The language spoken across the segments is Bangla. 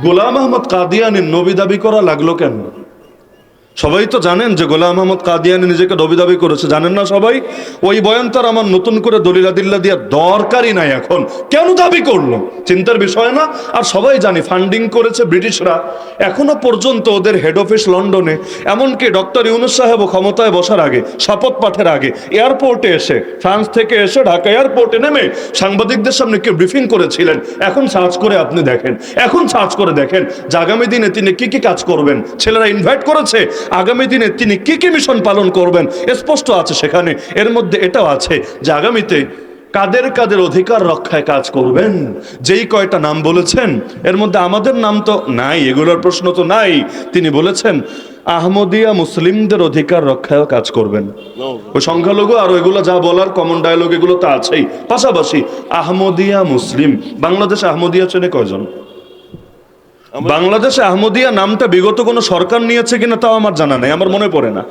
গোলাম আহমদ কাদিয়ানির নবী দাবি করা লাগল কেন? সবাই তো জানেন যে গোলাম আহমদ কাদিয়ানি নিজেকে নবী দাবি করেছে, জানেন না সবাই? ওই বয়ান তার আমার নতুন করে দলিলাদিল্লা দেওয়ার দরকারই নাই এখন। কেন দাবি করল? চিন্তার বিষয় না। আর সবাই জানি ফান্ডিং করেছে ব্রিটিশরা। এখনও পর্যন্ত ওদের হেড অফিস লন্ডনে, এমনকি ডক্টর ইউনুস সাহেব ক্ষমতায় বসার আগে, শপথ পাঠের আগে, এয়ারপোর্টে এসে, ফ্রান্স থেকে এসে ঢাকা এয়ারপোর্টে নেমে সাংবাদিকদের সামনে কেউ ব্রিফিং করেছিলেন। এখন সার্চ করে আপনি দেখেন। এখন সার্চ করে দেখেন। যে আগামী দিনে তিনি কি কি কাজ করবেন? ছেলেরা ইনভাইট করেছে। আগামী দিনে তিনি কি কি মিশন পালন করবেন স্পষ্ট আছে সেখানে। এর মধ্যে এটাও আছে যে আগামীতে কাদের কাদের অধিকার রক্ষায় কাজ করবেন। যেই কয়টা নাম বলেছেন, এর মধ্যে আমাদের নাম তো নাই, এগুলোর প্রশ্ন তো নাই। তিনি বলেছেন, আহমদিয়া মুসলিমদের অধিকার রক্ষায় কাজ করবেন। ওই সংখ্যালঘু আর এগুলো যা বলার কমন ডায়লগ এগুলো তো আছেই। পাশাপাশি আহমদিয়া মুসলিম, বাংলাদেশ আহমদিয়া চেনে কয়জন? বাংলাদেশে আহমদিয়া নামটা বিগত কোনো সরকার নিয়েছে কিনা তাও আমার জানা নেই, আমার মনে পড়ে না।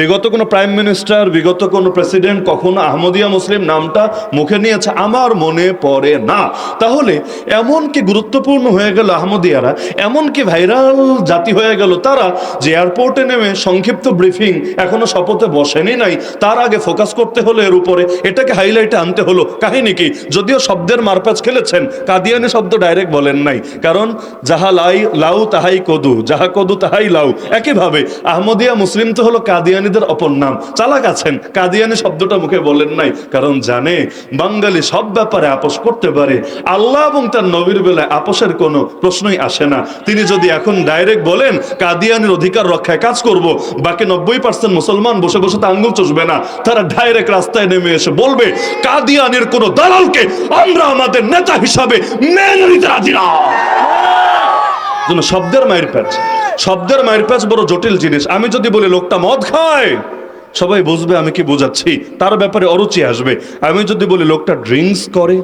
বিগত কোনো প্রাইম মিনিস্টার বিগত কোনো প্রেসিডেন্ট কখনো আহমদিয়া মুসলিম নামটা মুখে নিয়েছে, আমার মনে পড়ে না। তাহলে এমন কি গুরুত্বপূর্ণ হয়ে গেল আহমদিয়ারা? এমন কি ভাইরাল জাতি হয়ে গেল তারা যে এয়ারপোর্টে নেমে সংক্ষিপ্ত ব্রিফিং এখনও শপথে বসেনি নাই, তার আগে ফোকাস করতে হলো এর উপরে। এটাকে হাইলাইটে আনতে হলো। কাহিনী কি? যদিও শব্দের মারপ্যাচ খেলেছেন, কাদিয়ানি শব্দ ডাইরেক্ট বলেন নাই। কারণ, যাহা লাই, লাউ তাহাই কদু, যাহা কদু তাহাই লাউ। একইভাবে আহমদিয়া মুসলিম তো হলো কাদিয়ানিদের অপর নাম। চালাক আছেন। কাদিয়ানি শব্দটা মুখে বলেন নাই। কারণ জানে, বাঙালি সব ব্যাপারে আপোষ করতে পারে। আল্লাহ এবং তার নবীর বেলায় আপোষের কোনো প্রশ্নই আসে না। তিনি যদি এখন ডাইরেক্ট বলেন, কাদিয়ানির অধিকার রক্ষায় কাজ করব, বাকি নব্বই পার্সেন্ট মুসলমান বসে বসে তা আঙ্গুল চষবে না। তারা ডাইরেক্ট রাস্তায় নেমে এসে বলবে, কাদিয়ানির কোনো দালালকে আমরা আমাদের নেতা হিসাবে মেনে নিতে রাজি না। জন্য শব্দের মায়ের প্যাচ শব্দের মায়ের প্যাচ বড় জটিল জিনিস। আমি যদি বলি, লোকটা মদ খায়? সবাই বুঝবে, আমি কি বোঝাচ্ছি? তার ব্যাপারে অরুচি আসবে। আমি যদি বলি, লোকটা ড্রিঙ্কস করে?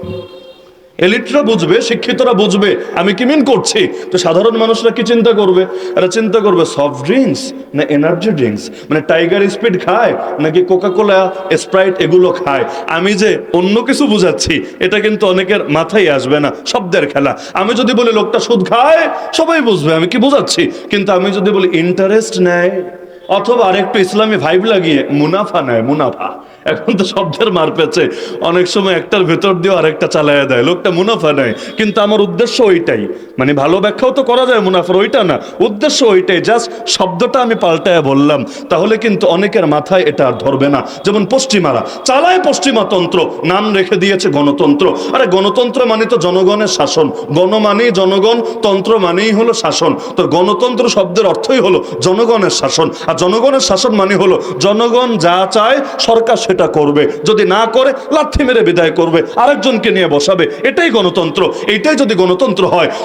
এলিটরা বুঝবে, শিক্ষিতরা বুঝবে, আমি কি মিন করছি? তো সাধারণ মানুষরা কি চিন্তা করবে? এরা চিন্তা করবে সফট ড্রিঙ্কস না এনার্জি ড্রিঙ্কস মানে টাইগার স্পিড খায় নাকি কোকা কোলা স্প্রাইট এগুলো খায়? আমি যে অন্য কিছু বুঝাচ্ছি, এটা কিন্তু অনেকের মাথায় আসবে না, শব্দের খেলা। আমি যদি বলি লোকটা সুদ খায়, সবাই বুঝবে, আমি কি বুঝাচ্ছি? কিন্তু আমি যদি বলি ইন্টারেস্ট নেয়, অথবা আরেকটু ইসলামী ভাইব লাগিয়ে মুনাফা নেয়, মুনাফা। এখন তো শব্দের মার পেছে অনেক সময় একটার ভেতর দিয়ে আরেকটা চালায় দেয়। লোকটা মুনাফা নেয়। কিন্তু আমার উদ্দেশ্য ওইটাই। মানে ভালো ব্যাখ্যাও তো করা যায় মুনাফার, ওইটা না। উদ্দেশ্য ওইটাই। জাস্ট শব্দটা আমি পাল্টায় বললাম। তাহলে কিন্তু অনেকের মাথায় এটা আর ধরবে না। যেমন পশ্চিমারা। চালায় পশ্চিমা তন্ত্র। নাম রেখে দিয়েছে গণতন্ত্র। আরে গণতন্ত্র মানে তো জনগণের শাসন। গণ মানেই জনগণ, তন্ত্র মানেই হলো শাসন। তো গণতন্ত্র শব্দের অর্থই হলো জনগণের শাসন। আর জনগণের শাসন মানে হলো জনগণ যা চায় সরকার সেটা করবে। যদি না করে, লাথি মেরে বিদায় করবে। আরেকজনকে নিয়ে বসাবে। এটাই গণতন্ত্র। এটাই যদি গণতন্ত্র হয়